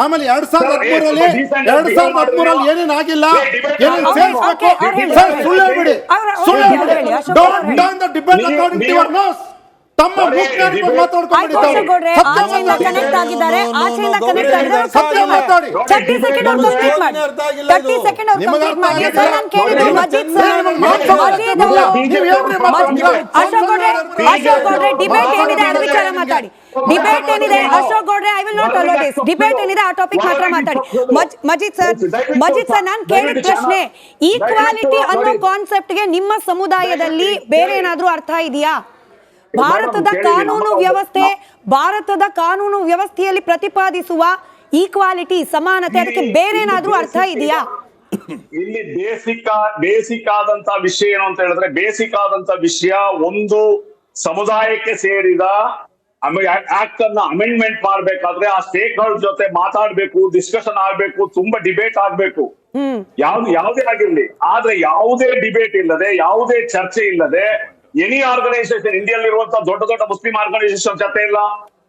ಆಮೇಲೆ ಎರಡ್ ಸಾವಿರದ ಹದಿಮೂರಲ್ಲಿ ಎರಡ್ ಸಾವಿರದ ಹದಿಮೂರಲ್ಲಿ. ಏನೇನ್ ಆಗಿಲ್ಲ? ಏನೇನ್. ಸೇರಿಸ್ಬೇಕು ಸರ್ ಸುಳ್ಳು ಹೇಳ್ಬಿಡಿ. ಸುಳ್ಳು ಹೇಳ್ಬಿಡಿ. Don't the debate according to your nose ತಮ್ಮ ಮಾತಾಡ್ಕೊಂಡು ಆಯ್ತು ಅಶೋಕ್ ಗೌಡ್ರೆ. ಕನೆಕ್ಟ್ ಆಗಿದ್ದಾರೆ. ಆಚೆಯಿಂದ ಕನೆಕ್ಟ್ ಆಗಿದ್ದಾರೆ. ಸತ್ಯ ಮಾತಾಡಿ. ತರ್ಟಿ ಸೆಕೆಂಡ್ ಅವ್ರು ಕಂಪ್ಲೀಟ್ ಮಾಡಿ. ತರ್ಟಿ ಸೆಕೆಂಡ್ ಅವ್ರು ನಿಮಗೆ ಕಂಪ್ಲೀಟ್ ಅರ್ಥ ಮಾಡಿ. ಆಗಿಲ್ಲ? ಸರ್ ನಾನು ಕೇಳಿದ್ದು ಮಜೀದ್ ಸರ್. ಮಜೀದ್ ಮಾತಾಡಿ. ಅವರು ನೀವು ಮಾತಾಡಿ. ಅಶೋಕ್ ಗೌಡ್ರೆ ಅಶೋಕ್ ಗೌಡ್ರೆ ಡಿಬೇಟ್ ಏನಿದೆ ವಿಚಾರ ಮಾತಾಡಿ. ಡಿಬೇಟ್ ಏನಿದೆ? ಅಶೋಕ್ ಗೌಡ್ರೆ I will not allow this debate ಏನಿದೆ? ಆ ಟಾಪಿಕ್ ಮಾತ್ರ ಮಾತಾಡಿ. ಮಜಿದ್ ಸರ್ ಮಜಿದ್ ಸರ್ ನಾನು ಕೇಳಿದ ಪ್ರಶ್ನೆ ಈಕ್ವಾಲಿಟಿ ಅನ್ನೋ ಕಾನ್ಸೆಪ್ಟ್ಗೆ ನಿಮ್ಮ ಸಮುದಾಯದಲ್ಲಿ ಬೇರೆ ಏನಾದ್ರೂ ಅರ್ಥ ಇದೆಯಾ? ಭಾರತದ ಕಾನೂನು ವ್ಯವಸ್ಥೆ ಭಾರತದ ಕಾನೂನು ವ್ಯವಸ್ಥೆಯಲ್ಲಿ ಪ್ರತಿಪಾದಿಸುವ ಈಕ್ವಾಲಿಟಿ ಸಮಾನತೆ ಅದಕ್ಕೆ ಬೇರೆ ಏನಾದ್ರೂ ಅರ್ಥ ಇದೆಯಾ? ಇಲ್ಲಿ. ಬೇಸಿಕ್ ಬೇಸಿಕ್ ಆದಂತ ವಿಷಯ ಏನು ಅಂತ ಹೇಳಿದ್ರೆ ಬೇಸಿಕ್ ಆದಂತ ವಿಷಯ ಒಂದು ಸಮುದಾಯಕ್ಕೆ ಸೇರಿದ ಆಕ್ಟ್ ಅನ್ನ ಅಮೆಂಡ್ಮೆಂಟ್ ಮಾಡ್ಬೇಕಾದ್ರೆ ಆ ಸ್ಟೇಕ್ ಹೋಲ್ಡರ್ ಜೊತೆ ಮಾತಾಡ್ಬೇಕು ಡಿಸ್ಕಷನ್ ಆಗ್ಬೇಕು ತುಂಬಾ ಡಿಬೇಟ್ ಆಗ್ಬೇಕು. ಯಾವ್ದು ಯಾವುದೇ ಆಗಿರ್ಲಿ. ಆದ್ರೆ ಯಾವುದೇ ಡಿಬೇಟ್ ಇಲ್ಲದೆ ಯಾವುದೇ ಚರ್ಚೆ ಇಲ್ಲದೆ ಎನಿ ಆರ್ಗನೈಸೇಷನ್ ಇಂಡಿಯಲ್ಲಿರುವಂತಹ ದೊಡ್ಡ ದೊಡ್ಡ ಮುಸ್ಲಿಂ ಆರ್ಗನೈಸೇಷನ್ ಜೊತೆ ಇಲ್ಲ.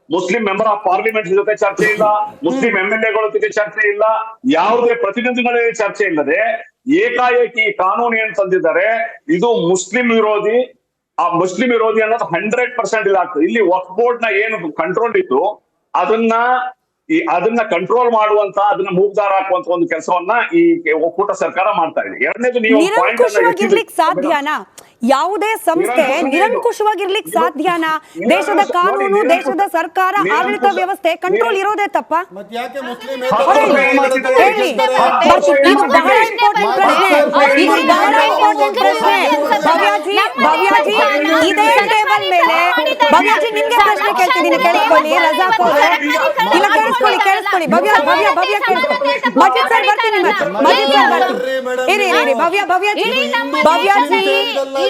ಮುಸ್ಲಿಂ ಮೆಂಬರ್ ಆಫ್ ಪಾರ್ಲಿಮೆಂಟ್ ಜೊತೆ ಚರ್ಚೆ ಇಲ್ಲ. ಮುಸ್ಲಿಂ ಎಂ ಎಲ್ ಎಗಳ ಜೊತೆ ಚರ್ಚೆ ಇಲ್ಲ. ಯಾವುದೇ ಪ್ರತಿನಿಧಿಗಳ ಚರ್ಚೆ ಇಲ್ಲದೆ ಏಕಾಏಕಿ ಕಾನೂನು ಏನ್ ತಂದಿದ್ದಾರೆ. ಇದು ಮುಸ್ಲಿಂ ವಿರೋಧಿ ಆ ಮುಸ್ಲಿಂ ವಿರೋಧಿ ಅನ್ನೋದು ಹಂಡ್ರೆಡ್ ಪರ್ಸೆಂಟ್ ಇದಾಗ್ತದೆ ಇಲ್ಲಿ ವಕ್ ಬೋರ್ಡ್ನ ಏನು ಕಂಟ್ರೋಲ್ ಇತ್ತು ಅದನ್ನ ಈ ಅದನ್ನ ಕಂಟ್ರೋಲ್ ಮಾಡುವಂತ ಅದನ್ನ ಮೂಗ್ದಾರ ಹಾಕುವಂತ ಒಂದು ಕೆಲಸವನ್ನ ಈ ಒಕ್ಕೂಟ ಸರ್ಕಾರ ಮಾಡ್ತಾ ಇದೆ. ಎರಡನೇದು ನೀವು ಸಾಧ್ಯನಾ? ಯಾವುದೇ ಸಂಸ್ಥೆ ನಿರಂಕುಶ- ನಿರಂಕುಶವಾಗಿರ್ಲಿಕ್ಕೆ ಸಾಧ್ಯನಾ? ದೇಶದ ಕಾನೂನು ದೇಶದ ಸರ್ಕಾರ ಆಡಳಿತ ವ್ಯವಸ್ಥೆ ಕಂಟ್ರೋಲ್ ಇರೋದೇ ತಪ್ಪ? ಮತ್ತೆ ಯಾಕೆ ಮುಸ್ಲಿಂ ಹೇಳಿ, ಹೇಳಿ. ಇದು ಬಹಳ ಇಂಪಾರ್ಟೆಂಟ್ ಪ್ರಶ್ನೆ. ಇದು ಬಹಳ ಇಂಪಾರ್ಟೆಂಟ್ ಪ್ರಶ್ನೆ. ಭವ್ಯಾಜಿ ಭವ್ಯಾಜಿ ಇದೇ ಟೇಬಲ್ ಮೇಲೆ ಭವ್ಯಾಜಿ ನಿಮ್ಗೆ ಪ್ರಶ್ನೆ ಕೇಳ್ತಿದ್ದೀನಿ ಕೇಳಿಸ್ಕೊಳ್ಳಿ. ರಜಾಕ್ ಅವ್ರೆ ಇಲ್ಲ ಕೇಳಿಸ್ಕೊಳ್ಳಿ ಕೇಳಿಸ್ಕೊಳ್ಳಿ ಭವ್ಯ ಭವ್ಯ ಭವ್ಯ ಕೇಳಿಸ್ಕೊಳ್ಳಿ. ಮಜಿದ್ ಸರ್ ಬರ್ತೀನಿ ಮಜಿದ್ ಸರ್ ಬರ್ತೀನಿ. ಇರಿ ಇರಿ ಇರಿ ಭವ್ಯ ಭವ್ಯಾಜಿ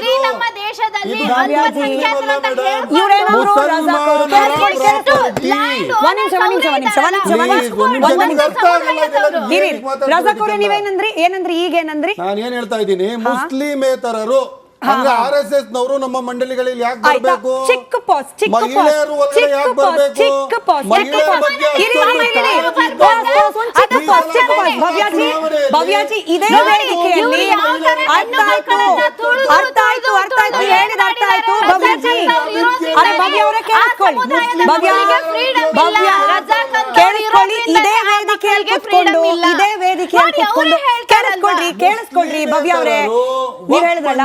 ಇಡೀ ನಮ್ಮ ದೇಶದಲ್ಲಿ ಇಡೀ ನಮ್ಮ ದೇಶದಲ್ಲಿ ಇದು ಅಲ್ಪಸಂಖ್ಯಾತರು ಅಂತ ಹೇಳ್ಕೊಂಡು ಇವ್ರೇನಾದ್ರು ರಜಾಕ್ ಅವರು ಕೇಳಿಸ್ಕೊಳ್ಳಿ ಕೇಳಿಸ್ಕೊಳ್ಳಿ land ಒಂದ್ ನಿಮಿಷ ಒಂದ್ ನಿಮಿಷ ಒಂದ್ ನಿಮಿಷ ಒಂದ್ ನಿಮಿಷ. ಒಂದ್ ನಿಮಿಷ. ಒಂದ್ ನಿಮಿಷ. ಒಂದ್ ಅರ್ಥ ಆಗಲ್ಲ ಇದೆಲ್ಲ. ಇರಿ ಮಾತಾಡ್ತಾ ರಜಾಕ್ ಅವ್ರೆ ಇದ್ದೀರಲ್ಲ. ನೀವೇನಂದ್ರಿ? ಏನಂದ್ರಿ? ಈಗ ಏನಂದ್ರಿ ನಾನು ಏನ್ ಹೇಳ್ತಾ ಇದ್ದೀನಿ ಮುಸ್ಲಿಮೇತರರು ಅಂದ್ರೆ ಆರ್ ಎಸ್ ಎಸ್ ನವರು ನಮ್ಮ ಮಂಡಳಿಗಳಲ್ಲಿ ಯಾಕೆ ಆಯ್ತಾ? ಬರ್ಬೇಕು? ಚಿಕ್ಕ ಪಾಸ್ ಚಿಕ್ಕ ಪಾಸ್ ಮಹಿಳೆಯರು ಒಳಗಡೆ ಚಿಕ್ಕ ಯಾಕೆ ಪಾಸ್ ಬರ್ಬೇಕು? ಚಿಕ್ಕ ಪಾಸ್ ಚಿಕ್ಕ ಮಹಿಳೆಯರ ಪಾಸ್ ಬಗ್ಗೆ ಇರಿ ಅಷ್ಟೊಂದು ಇರಿ. ಇರಿ ಕಾಳಜಿ ಪಾಸ್ ಇದ್ರೆ ಪಾಸ್ ಒಂದ್ ಚಿಕ್ಕ ಈ ಪಾಸ್ ಸಲ ಚಿಕ್ಕ ಪಾಸ್ ಚುನಾವಣೆಯಲ್ಲಿ ಭವ್ಯಾಜಿ ಭವ್ಯಾಜಿ ಇದೇ ನೋಡಿ, ವೇದಿಕೆಯಲ್ಲಿ ಇವ್ರು ಯಾವ ತರ ಅರ್ಥ ಹೆಣ್ಣು ಆಯ್ತು. ಮಕ್ಕಳನ್ನ ತುಳಿದು ಅರ್ಥ ಆಯ್ತು ಅರ್ಥ ಆಯ್ತು. ತುಳಿದು ಹೇಳಿದ ಅರ್ಥ ಆಯ್ತು. ಮಾಡಿದ್ದಾರೆ. ಭವ್ಯಾಜಿ ರಜಾಕ್ ಅರೆ ಭವ್ಯ ಅವರೇ ಕೇಳಿಸ್ಕೊಳ್ಳಿ ಆ ಸಮುದಾಯದ ಭವ್ಯ ಮಕ್ಕಳಿಗೆ freedom ಇಲ್ಲ. ಭವ್ಯ ಮಕ್ಕಳಿಗೆ freedom ಇಲ್ಲ. ಇದೇ? ಕೇಳಿಸ್ಕೊಳ್ರಿ ಕೇಳಿಸ್ಕೊಳ್ರಿ ಭವ್ಯ ಅವರೇ ನೀವ್ ಹೇಳಿದ್ರಲ್ಲ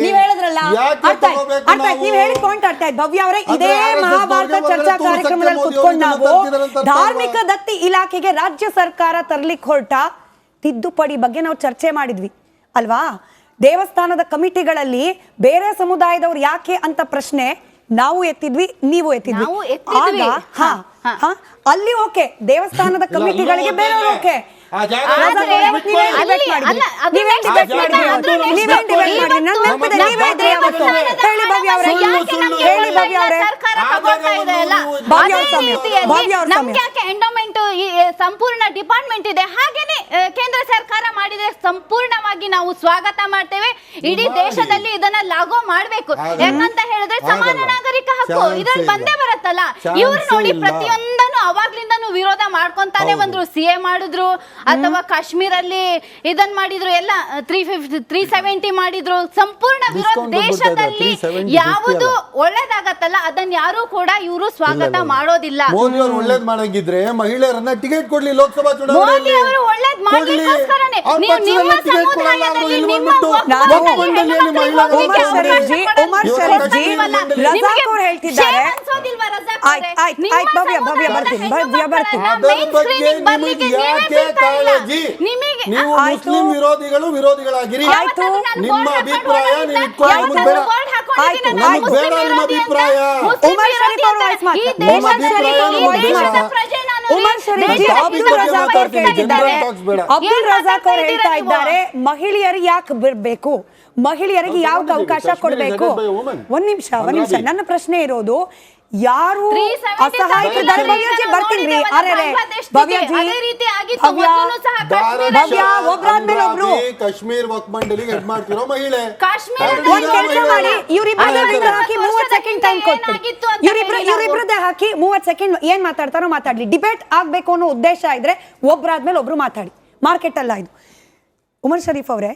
ನೀವ್ ಹೇಳಿದ್ರಲ್ಲ ಯಾಕೆ ಅರ್ಥ ಅರ್ಥ ಆಯ್ತು ನೀವ್ ನಾವು? ಪಾಯಿಂಟ್ ಅರ್ಥ ಆಯ್ತು ಭವ್ಯ ಅವರೇ ಇದೇ ಮಹಾಭಾರತ ಚರ್ಚಾ ಕಾರ್ಯಕ್ರಮದಲ್ಲಿ ಕುತ್ಕೊಂಡು ನಾವು ಧಾರ್ಮಿಕ ದತ್ತಿ ಇಲಾಖೆಗೆ ರಾಜ್ಯ ಸರ್ಕಾರ ತರ್ಲಿಕ್ಕೆ ಹೊರಟ ತಿದ್ದುಪಡಿ ಬಗ್ಗೆ ನಾವು ಚರ್ಚೆ ಮಾಡಿದ್ವಿ ಅಲ್ವಾ ದೇವಸ್ಥಾನದ ಕಮಿಟಿಗಳಲ್ಲಿ ಬೇರೆ ಸಮುದಾಯದವ್ರು ಯಾಕೆ ಅಂತ ಪ್ರಶ್ನೆ ನಾವು ಎತ್ತಿದ್ವಿ ನೀವು ಎತ್ತಿದ್ವಿ ನಾವು ಎತ್ತಿದ್ವಿ. ಆಗ. ಹಾ ಅಲ್ಲಿ ಓಕೆ. ದೇವಸ್ಥಾನದ ಕಮಿಟಿಗಳಿಗೆ ಬೇರೆ. ಓಕೆ. ಸಂಪೂರ್ಣ ಡಿಪಾರ್ಟ್ಮೆಂಟ್ ಇದೆ? ಹಾಗೇನೆ ಆ, ಕೇಂದ್ರ ಸರ್ಕಾರ ಮಾಡಿದ್ರೆ ಸಂಪೂರ್ಣವಾಗಿ ನಾವು ಸ್ವಾಗತ ಮಾಡ್ತೇವೆ. ಇಡೀ ದೇಶದಲ್ಲಿ ಇದನ್ನ ಲಾಗೋ ಮಾಡ್ಬೇಕು. ಯಾಕಂತ ಹೇಳಿದ್ರೆ ಸಮಾನ ನಾಗರಿಕ ಹಕ್ಕು. ಇದ್ರಲ್ಲಿ ಬಂದೇ ಬರತ್ತಲ್ಲ. ಇವ್ರು ನೋಡಿ. ಪ್ರತಿಯೊಂದನ್ನು ಅವಾಗ್ಲಿಂದನೂ ವಿರೋಧ ಮಾಡ್ಕೊಂತಾನೆ. ಬಂದ್ರು. ಸಿ ಎ ಮಾಡಿದ್ರು ಅಥವಾ ಕಾಶ್ಮೀರಲ್ಲಿ ಇದನ್ ಮಾಡಿದ್ರು ಎಲ್ಲ ತ್ರೀ ಫಿಫ್ಟಿ ತ್ರೀ ಸೆವೆಂಟಿ ಮಾಡಿದ್ರು. ಸಂಪೂರ್ಣ ವಿರೋಧ. ದೇಶದಲ್ಲಿ ಯಾವುದು 50 ಒಳ್ಳೇದಾಗತ್ತಲ್ಲ ಅದನ್ನ ಯಾರು ಕೂಡ ಇವರು ಸ್ವಾಗತ ಮಾಡೋದಿಲ್ಲ. ಮೋದಿ ಅವರು ಒಳ್ಳೇದ್ ಮಾಡಂಗಿದ್ರೆ ಮಹಿಳೆಯರನ್ನ ಟಿಕೆಟ್ ಕೊಡ್ಲಿ ಲೋಕಸಭಾ ಮೋದಿ ಮಾಡ್ಲಿಕ್ಕೋಸ್ಕರನೇ ನೀವು ನಿಮ್ಮ ಸಮುದಾಯದಲ್ಲಿ ನಿಮ್ಮ ಅವಕಾಶ ರಜಾಕ್ ಮಂಡಳಿ- ಅವ್ರು ಹೇಳ್ತಿದ್ದಾರೆ. ಭವ್ಯ, ಭವ್ಯ ಬರ್ತೀನಿ, ಭವ್ಯ ಬರ್ತೀನಿ. ನಿಮಗೆ ನೀವು ಮುಸ್ಲಿಂ ವಿರೋಧಿಗಳು ವಿರೋಧಿಗಳಾಗಿರಿ. ಆಯ್ತು. ನಿಮ್ಮ ಅಭಿಪ್ರಾಯ ನೀವು ಬೇಡ ಆಯ್ತು. ಬೇಡ ನಿಮ್ಮ ಅಭಿಪ್ರಾಯ. ಉಮರ್ ಶರೀಫ್ ಅವರು ವಾಯ್ಸ್ ಮಾತ್ರ. ಉಮರ್ ಶರೀಫ್ ಅವರು ವಾಯ್ಸ್ ಮಾತ್ರ. ಉಮರ್ ಶರೀಫ್ ಅಬ್ದುಲ್ ರಜಾಕ್ ಅವ್ರು. ಅಬ್ದುಲ್ ರಜಾಕ್ ಹೇಳ್ತಾ ಇದ್ದಾರೆ ಮಹಿಳೆಯರಿಗೆ ಯಾಕೆ ಬಿಡ್ಬೇಕು ಮಹಿಳೆಯರಿಗೆ ಯಾವ ಅವಕಾಶ ಕೊಡಬೇಕು. ಒಂದ್ ನಿಮಿಷ ಒಂದ್ ನಿಮಿಷ ನನ್ನ ಪ್ರಶ್ನೆ ಇರೋದು ಯಾರು 370 ಅಸಹಾಯಕರಿದ್ದಾರೆ ಸಾವಿರ ಭವ್ಯಜಿ ಜನ ಬರ್ತೀನಿ ಭವ್ಯಜಿ ಅದೇ ರೀತಿ ಆಗಿತ್ತು. ಭವ್ಯ ಮೊದಲು ಸಹ ಕಾಶ್ಮೀರ ಭವ್ಯ, ಒಬ್ರಾದ್ಮೇಲೆ ಒಬ್ರು. ಅಂದ್ರಾಗಿ ಕಾಶ್ಮೀರ್ ವಕ್ ಮಂಡಳಿಗೆ ಹೆಡ್ ಮಾಡ್ತಿರೋ ಮಹಿಳೆ. ಕಾಶ್ಮೀರ ಒಂದ್ ಕೆಲಸ ಮಾಡಿ ಇವ್ರಿಬ್ರು ಹಾಕಿ ಮೂವತ್ ಸೆಕೆಂಡ್ ಟೈಮ್ ಕೊಟ್ಬಿಡಿ. ಏನಾಗಿತ್ತು ಅಂತ ಇವ್ರಿಬ್ರು ಹೇಳಿ. ನಾವು. ಇವ್ರಿಬ್ರದ್ದೇ ಹಾಕಿ ಮೂವತ್ ಸೆಕೆಂಡ್ ಏನ್ ಮಾತಾಡ್ತಾರೋ ಮಾತಾಡ್ಲಿ. ಡಿಬೇಟ್ ಆಗ್ಬೇಕು ಅನ್ನೋ ಉದ್ದೇಶ ಇದ್ರೆ ಒಬ್ರಾದ್ಮೇಲೆ ಒಬ್ರು ಮಾತಾಡಿ. ಮಾರ್ಕೆಟ್ ಅಲ್ಲ ಇದು. ಉಮರ್ ಶರೀಫ್ ಅವರೇ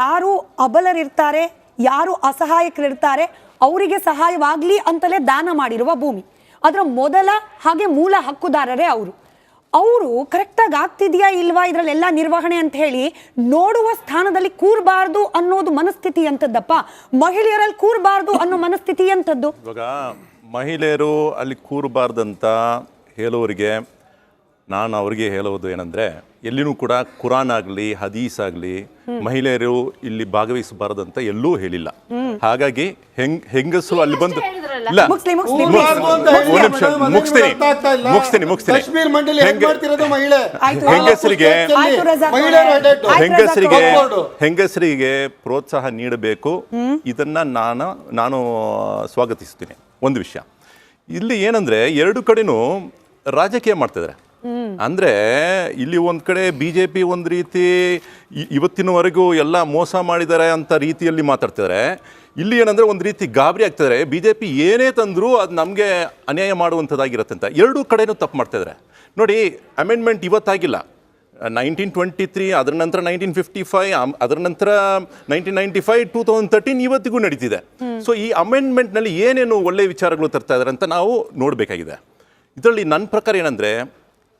ಯಾರು ಅಬಲರಿರ್ತಾರೆ ಯಾರು ಅಸಹಾಯಕರಿರ್ತಾರೆ ಅವರಿಗೆ ಸಹಾಯವಾಗ್ಲಿ ಅಂತಲೇ ದಾನ ಮಾಡಿರುವ ಭೂಮಿ. ಅದರ ಮೊದಲ ಹಾಗೆ ಮೂಲ ಹಕ್ಕುದಾರರೇ ಅವರು. ಅವರು ಕರೆಕ್ಟಾಗಿ ಆಗ್ತಿದೆಯಾ ಇಲ್ವಾ ಇದರಲ್ಲೆಲ್ಲ ನಿರ್ವಹಣೆ ಅಂತ ಹೇಳಿ ನೋಡುವ ಸ್ಥಾನದಲ್ಲಿ ಕೂರಬಾರ್ದು ಅನ್ನೋದು ಮನಸ್ಥಿತಿ ಅಂತದ್ದಪ್ಪ ಮಹಿಳೆಯರಲ್ಲಿ ಕೂರಬಾರ್ದು ಅನ್ನೋ ಮನಸ್ಥಿತಿ ಅಂತದ್ದು ಇವಾಗ ಮಹಿಳೆಯರು ಅಲ್ಲಿ ಕೂರಬಾರ್ದಂತ ಹೇಳೋರಿಗೆ ನಾನು ಅವ್ರಿಗೆ ಹೇಳೋದು ಏನಂದ್ರೆ ಎಲ್ಲಿನೂ ಕೂಡ ಕುರಾನ್ ಆಗಲಿ ಹದೀಸ್ ಆಗಲಿ ಮಹಿಳೆಯರು ಇಲ್ಲಿ ಭಾಗವಹಿಸಬಾರದಂತ ಎಲ್ಲೂ ಹೇಳಿಲ್ಲ. ಹಾಗಾಗಿ ಹೆಂಗ್ ಹೆಂಗಸರು ಅಲ್ಲಿ ಬಂದು. ಇಲ್ಲ. ಮುಗಿಸ್ಲಿ ಮುಗಿಸ್ಲಿ ಮುಗಿಸ್ತೀನಿ. ಮುಗಿಸ್ತೀನಿ ಮುಗಿಸ್ತೀನಿ. ಕಾಶ್ಮೀರ್ ಮಂಡಳಿ ಹೆಂಗ್ ಮಾಡ್ತಿರೋದು ಮಹಿಳೆ? ಹೆಂಗಸರಿಗೆ ಹೆಂಗಸರಿಗೆ. ಹೆಂಗಸರಿಗೆ ಪ್ರೋತ್ಸಾಹ ನೀಡಬೇಕು. ಇದನ್ನ ನಾನು ನಾನು ಸ್ವಾಗತಿಸ್ತೀನಿ. ಒಂದು ವಿಷಯ. ಇಲ್ಲಿ ಏನಂದ್ರೆ ಎರಡು ಕಡೆನೂ ರಾಜಕೀಯ ಮಾಡ್ತಿದ್ದಾರೆ ಅಂದ್ರೆ ಇಲ್ಲಿ ಒಂದ್ ಕಡೆ ಬಿಜೆಪಿ ಒಂದ್ ರೀತಿ ಇವತ್ತಿನವರೆಗೂ ಎಲ್ಲ ಮೋಸ ಮಾಡಿದ್ದಾರೆ ಅಂತ ರೀತಿಯಲ್ಲಿ ಮಾತಾಡ್ತಿದ್ದಾರೆ ಇಲ್ಲಿ ಏನಂದ್ರೆ ಒಂದು ರೀತಿ ಗಾಬರಿ ಆಗ್ತಿದ್ದಾರೆ ಬಿಜೆಪಿ ಏನೇ ತಂದರೂ ಅದು ನಮಗೆ ಅನ್ಯಾಯ ಮಾಡುವಂಥದ್ದಾಗಿರುತ್ತೆ. ಅಂತ ಎರಡೂ ಕಡೆಯೂ ತಪ್ಪು ಮಾಡ್ತಿದ್ದಾರೆ ನೋಡಿ ಅಮೆಂಡ್ಮೆಂಟ್ ಇವತ್ತಾಗಿಲ್ಲ. ನೈನ್ಟೀನ್ ಟ್ವೆಂಟಿ ತ್ರೀ ಅದರ ನಂತರ ನೈನ್ಟೀನ್ ಫಿಫ್ಟಿ ಫೈವ್ ಅದರ ನಂತರ nineteen ninety five two thousand thirteen ಇವತ್ತಿಗೂ ನಡೀತಿದೆ. ಸೊ ಈ ಅಮೆಂಡ್ಮೆಂಟ್ನಲ್ಲಿ ಏನೇನು ಒಳ್ಳೆ ವಿಚಾರಗಳು ತರ್ತಾ ಇದ್ದಾರೆ ಅಂತ ನಾವು ನೋಡಬೇಕಾಗಿದೆ. ಇದರಲ್ಲಿ ನನ್ನ ಪ್ರಕಾರ ಏನಂದರೆ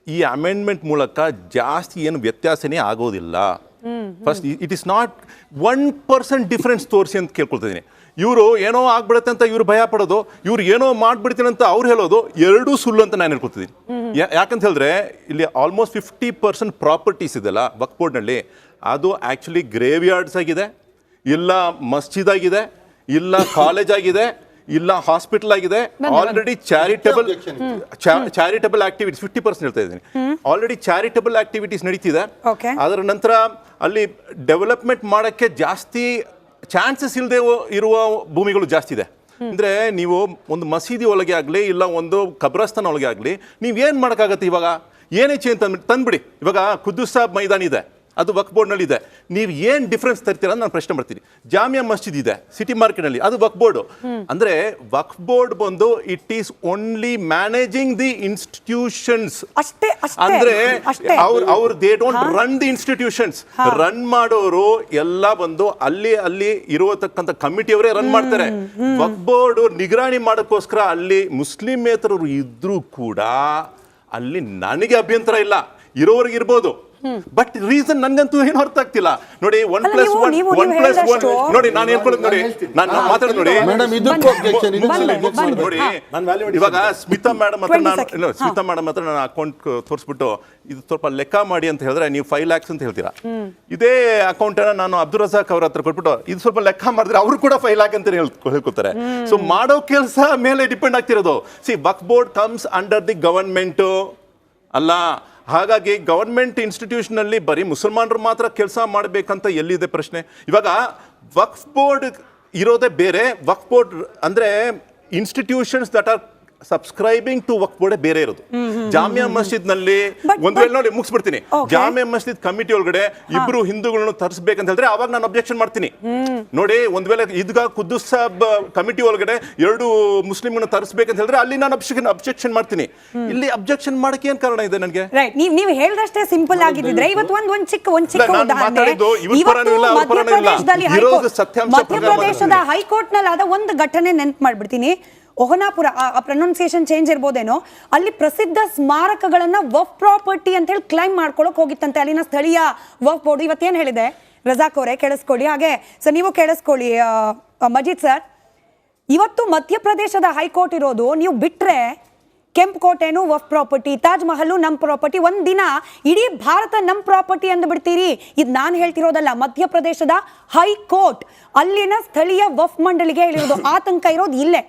ಈ ಅಮೆಂಡ್ಮೆಂಟ್ ಮೂಲಕ ಜಾಸ್ತಿ ಏನು ವ್ಯತ್ಯಾಸನೇ ಆಗೋದಿಲ್ಲ. First it is not one percent difference ತೋರಿಸಿ ಅಂತ ಕೇಳ್ಕೊಳ್ತಿದ್ದೀನಿ. ಇವರು ಏನೋ ಆಗ್ಬಿಡುತ್ತೆ ಅಂತ ಇವ್ರು ಭಯ ಪಡೋದು ಇವ್ರು ಏನೋ ಮಾಡ್ಬಿಡ್ತೀನಿ ಅಂತ ಅವ್ರು ಹೇಳೋದು ಎರಡೂ ಸುಳ್ಳು ಅಂತ ನಾನು ಹೇಳ್ಕೊತಿದ್ದೀನಿ ಯಾಕಂತ ಹೇಳಿದ್ರೆ ಇಲ್ಲಿ ಆಲ್ಮೋಸ್ಟ್ ಫಿಫ್ಟಿ ಪರ್ಸೆಂಟ್ ಪ್ರಾಪರ್ಟೀಸ್ ಇದೆಲ್ಲ ವಕ್ ಬೋರ್ಡ್ನಲ್ಲಿ ಅದು ಆ್ಯಕ್ಚುಲಿ ಗ್ರೇವ್ ಯಾರ್ಡ್ಸ್ ಆಗಿದೆ ಇಲ್ಲ ಮಸ್ಜಿದ್ ಆಗಿದೆ ಇಲ್ಲ ಕಾಲೇಜ್ ಆಗಿದೆ ಇಲ್ಲ ಹಾಸ್ಪಿಟಲ್ ಆಗಿದೆ. Already charitable charitable activities fifty percent ಹೇಳ್ತಾ ಇದ್ದೀನಿ. ಆಲ್ರೆಡಿ ಚಾರಿಟಬಲ್ ಆಕ್ಟಿವಿಟೀಸ್ ನಡೀತಿದೆ. ಅದರ ನಂತರ ಅಲ್ಲಿ ಡೆವಲಪ್ಮೆಂಟ್ ಮಾಡಕ್ಕೆ ಜಾಸ್ತಿ ಚಾನ್ಸಸ್ ಇಲ್ಲದೆ ಇರುವ ಭೂಮಿಗಳು ಜಾಸ್ತಿ ಇದೆ. ಅಂದ್ರೆ ನೀವು ಒಂದು ಮಸೀದಿ ಒಳಗೆ ಆಗಲಿ ಇಲ್ಲ ಒಂದು ಕಬ್ರಸ್ತಾನ ಒಳಗೆ ಆಗಲಿ ನೀವು ಏನು ಮಾಡೋಕ್ಕಾಗತ್ತೆ ಇವಾಗ? ಏನೇ ಚೇಂಜ್ ತಂದ್ಬಿಡಿ ತಂದ್ಬಿಡಿ. ಇವಾಗ ಖುದ್ದು ಸಾಬ್ ಮೈದಾನ ಇದೆ. ಅದು ವಕ್ ಬೋರ್ಡ್ನಲ್ಲಿ ಇದೆ ನೀವು ಏನು ಡಿಫ್ರೆನ್ಸ್ ತರ್ತೀರಾ ಅಂತ ನಾನು ಪ್ರಶ್ನೆ ಮಾಡ್ತೀನಿ. ಜಾಮಿಯಾ ಮಸ್ಜಿದ್ ಇದೆ ಸಿಟಿ ಮಾರ್ಕೆಟ್ನಲ್ಲಿ ಅದು ವಕ್ ಬೋರ್ಡ್ ಅಂದ್ರೆ ವಕ್ ಬೋರ್ಡ್ ಬಂದು it is only managing the institutions ಅಷ್ಟೇ ಅಂದ್ರೆ ಅಷ್ಟೇ. ಅವ್ರ ಅವ್ರು they don't run the institutions run ಮಾಡೋರು ಎಲ್ಲ ಬಂದು ಅಲ್ಲಿ ಅಲ್ಲಿ ಇರುವತಕ್ಕಂಥ ಕಮಿಟಿಯವರೇ ರನ್ ಮಾಡ್ತಾರೆ. ವಕ್ ಬೋರ್ಡ್ ನಿಗರಾಣಿ ಮಾಡೋಕ್ಕೋಸ್ಕರ ಅಲ್ಲಿ ಮುಸ್ಲಿಮೇತರರು ಇದ್ರೂ ಕೂಡ ಅಲ್ಲಿ ನನಗೆ ಅಭ್ಯಂತರ ಇಲ್ಲ. ಇರೋರಿಗೆ ಇರ್ಬೋದು. ಬಟ್ ರೀಸನ್ ನನ್ಗಂತೂ ಏನು ಅರ್ಥ ಆಗ್ತಿಲ್ಲ. ನೋಡಿ one plus one one plus one ನೋಡಿ ನಾನು ಹೇಳ್ಕೊಳ್ಳೋದು ನೋಡಿ ನಾನು ಮಾತಾಡೋದು ನೋಡಿ. ನೋಡಿ ಇವಾಗ ಸ್ಮಿತಾ ಮೇಡಮ್ ಹತ್ರ 20 ನಾನು ಸ್ಮಿತಾ ಮೇಡಮ್ ಹತ್ರ ನಾನು ಅಕೌಂಟ್ ತೋರಿಸ್ಬಿಟ್ಟು ಇದು ಸ್ವಲ್ಪ ಲೆಕ್ಕ ಮಾಡಿ ಅಂತ ಹೇಳಿದ್ರೆ ನೀವು ಫೈವ್ ಲ್ಯಾಕ್ಸ್ ಅಂತ ಹೇಳ್ತೀರಾ. ಇದೇ ಅಕೌಂಟ್ ನಾನು ಅಬ್ದುಲ್ ರಜಾಕ್ ಅವ್ರ ಹತ್ರ ಕೊಟ್ಬಿಟ್ಟು ಇದು ಸ್ವಲ್ಪ ಲೆಕ್ಕ ಮಾಡಿದ್ರೆ ಅವರು ಕೂಡ ಫೈವ್ ಲ್ಯಾಕ್ ಅಂತ ಹೇಳ್- ಹೇಳ್ಕೊತಾರೆ ಸೊ ಮಾಡೋ ಕೆಲಸ ಮೇಲೆ ಡಿಪೆಂಡ್ ಆಗ್ತಿರೋದು. See Waqf board comes under the government ಅಲ್ಲ? ಹಾಗಾಗಿ ಗವರ್ಮೆಂಟ್ ಇನ್ಸ್ಟಿಟ್ಯೂಷನಲ್ಲಿ ಬರೀ ಮುಸಲ್ಮಾನರು ಮಾತ್ರ ಕೆಲಸ ಮಾಡಬೇಕಂತ ಎಲ್ಲಿದೆ ಪ್ರಶ್ನೆ? ಇವಾಗ ವಕ್ಫ್ ಬೋರ್ಡ್ ಇರೋದೇ ಬೇರೆ. ವಕ್ಫ್ ಬೋರ್ಡ್ ಅಂದರೆ institutions that are subscribing to Waqf board ಬೇರೆ ಇರೋದು. ಜಾಮಿಯಾ ಮಸ್ಜಿದ್ನಲ್ಲಿ ಒಂದ್ ವೇಳೆ ನೋಡಿ ಮುಗಿಸ್ಬಿಡ್ತೀನಿ. ಜಾಮಿಯಾ ಮಸ್ಜಿದ್ ಕಮಿಟಿ ಒಳಗಡೆ ಇಬ್ರು ಹಿಂದೂಗಳನ್ನು ತರಿಸ್ಬೇಕಂತ ಹೇಳಿದ್ರೆ ಅವಾಗ ನಾನು ಅಬ್ಜೆಕ್ಷನ್ ಮಾಡ್ತೀನಿ. ನೋಡಿ ಒಂದ್ ವೇಳೆ ಇದ್ಗ ಕುದ್ದು ಸಾಬ್ ಕಮಿಟಿ ಒಳಗಡೆ ಎರಡು ಮುಸ್ಲಿಮ್ನ ತರಿಸ್ಬೇಕಂತ ಹೇಳಿದ್ರೆ ಅಲ್ಲಿ ನಾನು ಅಬ್ಜೆಕ್ಷನ್ ಅಬ್ಜೆಕ್ಷನ್ ಮಾಡ್ತೀನಿ. ಇಲ್ಲಿ ಅಬ್ಜೆಕ್ಷನ್ ಮಾಡಕ್ಕೆ ಏನ್ ಕಾರಣ ಇದೆ ನನಗೆ? ರೈಟ್ ನೀವ್ ನೀವು ಹೇಳಿದಷ್ಟೇ ಸಿಂಪಲ್ ಆಗಿದ್ರೆ ಇವತ್ತು ಒಂದ್ ಒಂದ್ ಚಿಕ್ಕ ಒಂದ್ ಚಿಕ್ಕ. ಮಧ್ಯಪ್ರದೇಶದಲ್ಲಿ ಮಧ್ಯಪ್ರದೇಶದ. ಹೈಕೋರ್ಟ್ನಲ್ಲಿ ಆದ ಒಂದು ಘಟನೆ ನೆನಪು ಮಾಡ್ಬಿಡ್ತೀನಿ. ಒಹನಾಪುರ, ಆ ಪ್ರೊನೌನ್ಸಿಯೇಷನ್ ಚೇಂಜ್ ಇರ್ಬೋದೇನೋ, ಅಲ್ಲಿ ಪ್ರಸಿದ್ಧ ಸ್ಮಾರಕಗಳನ್ನ ವಫ್ ಪ್ರಾಪರ್ಟಿ ಅಂತ ಹೇಳಿ ಕ್ಲೈಮ್ ಮಾಡ್ಕೊಳಕ್ ಹೋಗಿತ್ತಂತೆ ಅಲ್ಲಿನ ಸ್ಥಳೀಯ ವಫ್ ಬೋರ್ಡ್. ಇವತ್ತೇನು ಹೇಳಿದೆ? ರಜಾಕ್ ಅವರೇ, ಕೇಳಿಸ್ಕೊಳ್ಳಿ. ಹಾಗೆ ಸರ್ ನೀವು ಕೇಳಿಸ್ಕೊಳ್ಳಿ ಮಜೀದ್ ಸರ್. ಇವತ್ತು ಮಧ್ಯಪ್ರದೇಶದ ಹೈಕೋರ್ಟ್ ಇರೋದು, ನೀವು ಬಿಟ್ರೆ ಕೆಂಪುಕೋಟೆನು ವಫ್ ಪ್ರಾಪರ್ಟಿ, ತಾಜ್ ಮಹಲ್ ನಮ್ ಪ್ರಾಪರ್ಟಿ ಒಂದು ದಿನ ಇಡೀ ಭಾರತ ನಮ್ ಪ್ರಾಪರ್ಟಿ ಅಂದ್ಬಿಡ್ತೀರಿ ಇದು ನಾನು ಹೇಳ್ತಿರೋದಲ್ಲ, ಮಧ್ಯಪ್ರದೇಶದ ಹೈಕೋರ್ಟ್, ಅಲ್ಲಿನ ಸ್ಥಳೀಯ ವಫ್ ಮಂಡಳಿಗೆ ಹೇಳಿರೋದು, ಆತಂಕ ಇರೋದು ಇಲ್ಲೇ.